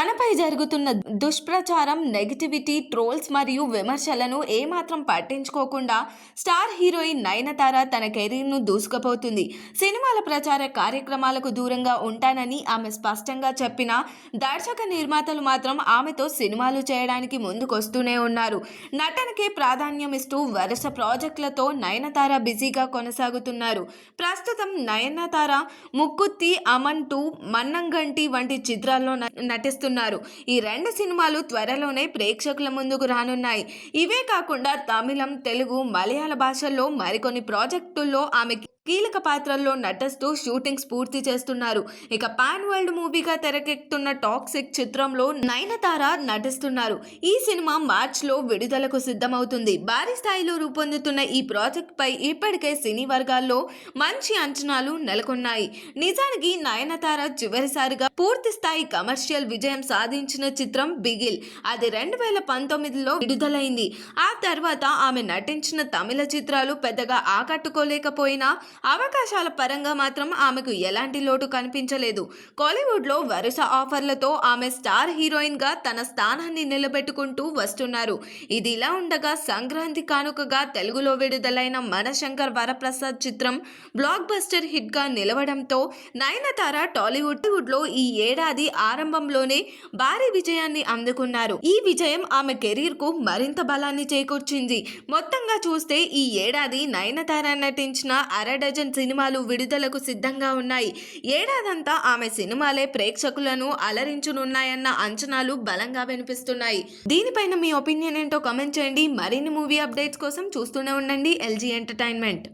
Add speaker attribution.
Speaker 1: తనపై జరుగుతున్న దుష్ప్రచారం నెగిటివిటీ ట్రోల్స్ మరియు విమర్శలను ఏమాత్రం పట్టించుకోకుండా స్టార్ హీరోయిన్ నయనతార తన కెరీర్ను దూసుకుపోతుంది. సినిమాల ప్రచార కార్యక్రమాలకు దూరంగా ఉంటానని ఆమె స్పష్టంగా చెప్పినా దర్శక నిర్మాతలు మాత్రం ఆమెతో సినిమాలు చేయడానికి ముందుకొస్తూనే ఉన్నారు. నటనకే ప్రాధాన్యం ఇస్తూ వరుస ప్రాజెక్టులతో నయనతార బిజీగా కొనసాగుతున్నారు. ప్రస్తుతం నయనతార ముక్కుత్తి అమన్ టూ మన్నంగంటి వంటి చిత్రాల్లో న- నటిస్తున్నారు ఈ రెండు సినిమాలు త్వరలోనే ప్రేక్షకుల ముందుకు రానున్నాయి. ఇవే కాకుండా తమిళం తెలుగు మలయాళ భాషల్లో మరికొన్ని ప్రాజెక్టుల్లో ఆమె కీలక పాత్రల్లో నటిస్తూ షూటింగ్స్ పూర్తి చేస్తున్నారు. ఇక పాన్ వరల్డ్ మూవీగా తెరకెక్కుతున్న టాక్సిక్ చిత్రంలో నయనతార నటిస్తున్నారు. ఈ సినిమా మార్చ్లో విడుదలకు సిద్ధమవుతుంది. భారీ స్థాయిలో రూపొందుతున్న ఈ ప్రాజెక్ట్ పై ఇప్పటికే సినీ వర్గాల్లో మంచి అంచనాలు నెలకొన్నాయి. నిజానికి నయనతార చివరిసారిగా పూర్తి స్థాయి కమర్షియల్ విజయం సాధించిన చిత్రం బిగిల్. అది రెండు వేల పంతొమ్మిదిలో విడుదలైంది. ఆ తర్వాత ఆమె నటించిన తమిళ చిత్రాలు పెద్దగా ఆకట్టుకోలేకపోయినా అవకాశాల పరంగా మాత్రం ఆమెకు ఎలాంటి లోటు కనిపించలేదు. కోలీవుడ్లో వరుస ఆఫర్లతో ఆమె స్టార్ హీరోయిన్గా తన స్థానాన్ని నిలబెట్టుకుంటూ వస్తున్నారు. ఇది ఇలా ఉండగా సంక్రాంతి కానుకగా తెలుగులో విడుదలైన మనశంకర్ వరప్రసాద్ చిత్రం బ్లాక్ బస్టర్ హిట్గా నిలవడంతో నయనతార టాలీవుడ్లో ఈ ఏడాది ఆరంభంలోనే భారీ విజయాన్ని అందుకున్నారు. ఈ విజయం ఆమె కెరీర్కు మరింత బలాన్ని చేకూర్చింది. మొత్తంగా చూస్తే ఈ ఏడాది నయనతార నటించిన అర డజన్ సినిమాలు విడుదలకు సిద్ధంగా ఉన్నాయి. ఏడాదంతా ఆమె సినిమాలే ప్రేక్షకులను అలరించనున్నాయన్న అంచనాలు బలంగా వినిపిస్తున్నాయి. దీనిపైన మీ ఒపీనియన్ ఏంటో కమెంట్ చేయండి. మరిన్ని మూవీ అప్డేట్స్ కోసం చూస్తూనే ఉండండి. LG entertainment.